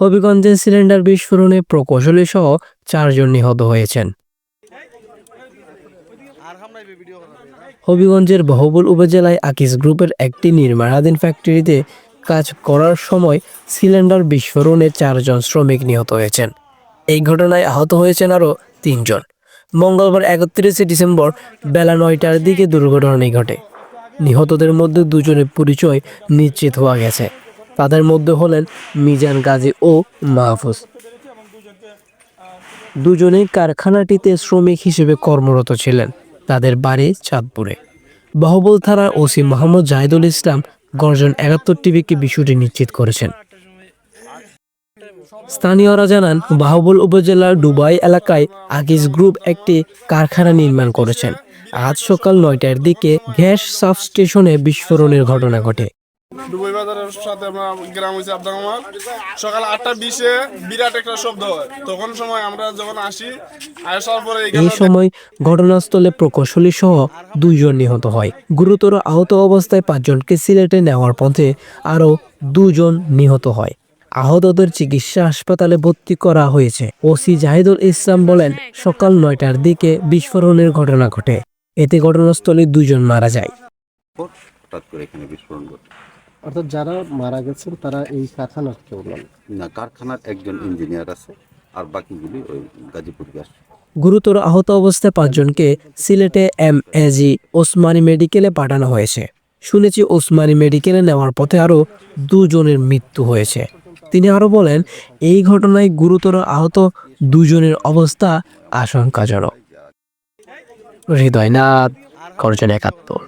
হবিগঞ্জে cylinder বিস্ফোরণে প্রকৌশলী সহ চারজন নিহত হয়েছেন। হবিগঞ্জের বহুবল উপজেলায় আকিস গ্রুপের একটি নির্মাণাধীন ফ্যাক্টরিতে কাজ করার সময় সিলিন্ডার বিস্ফোরণে চারজন শ্রমিক নিহত হয়েছেন। এই ঘটনায় আহত হয়েছেন আরও তিনজন। মঙ্গলবার একত্রিশে ডিসেম্বর বেলা নয়টার দিকে দুর্ঘটনাটি ঘটে। নিহতদের মধ্যে দুজনের পরিচয় নিশ্চিত হওয়া গেছে। তাদের মধ্যে হলেন মিজান গাজী ও মাহফুজ। দুজনেই কারখানাটিতে শ্রমিক হিসেবে কর্মরত ছিলেন। তাদের বাড়ি চাঁদপুরে। বাহুবল থানার ওসি মোহাম্মদ জাহিদুল ইসলাম গর্জন একাত্তর টিভিকে বিষয়টি নিশ্চিত করেছেন। স্থানীয়রা জানান, বাহুবল উপজেলার ডুবাই এলাকায় আগিস গ্রুপ একটি কারখানা নির্মাণ করেছেন। আজ সকাল নয়টার দিকে গ্যাস সাবস্টেশনে বিস্ফোরণের ঘটনা ঘটে। দুবাই বাজারের সাথে আমরা গ্রাম হয়েছে আব্দামার সকাল আটটা বিশে বিরাট একটা শব্দ হয়। তখন সময় আমরা যখন আসি আসার পরে এই সময় ঘটনাস্থলে প্রকৌশলী সহ দুইজন নিহত হয়। গুরুতর আহত অবস্থায় পাঁচজনকে সিলেটে নেওয়ার পথে আরও দুজন নিহত হয়। আহতদের চিকিৎসা হাসপাতালে ভর্তি করা হয়েছে। ওসি জাহিদুল ইসলাম বলেন সকাল নয়টার দিকে বিস্ফোরণের ঘটনা ঘটে। এতে ঘটনাস্থলে দুজন মারা যায়। হঠাৎ করে এখানে বিস্ফোরণ ঘটে। অর্থাৎ যারা মারা গেছেন তারা এই কারখানার কেউ নন। না কারখানার একজন ইঞ্জিনিয়ার আছে আর বাকিগুলি ওই গাজীপুর গ্যাস। গুরুতর আহত অবস্থায় পাঁচজনকে সিলেটে এম এজি ওসমানী মেডিকেলে পাঠানো হয়েছে। শুনেছি ওসমানী মেডিকেলে নেওয়ার পথে আরও দুজনের মৃত্যু হয়েছে। তিনি আরও বলেন এই ঘটনায় গুরুতর আহত দুজনের অবস্থা আশঙ্কাজনক। হৃদয়নাথ গর্জন একাত্তর।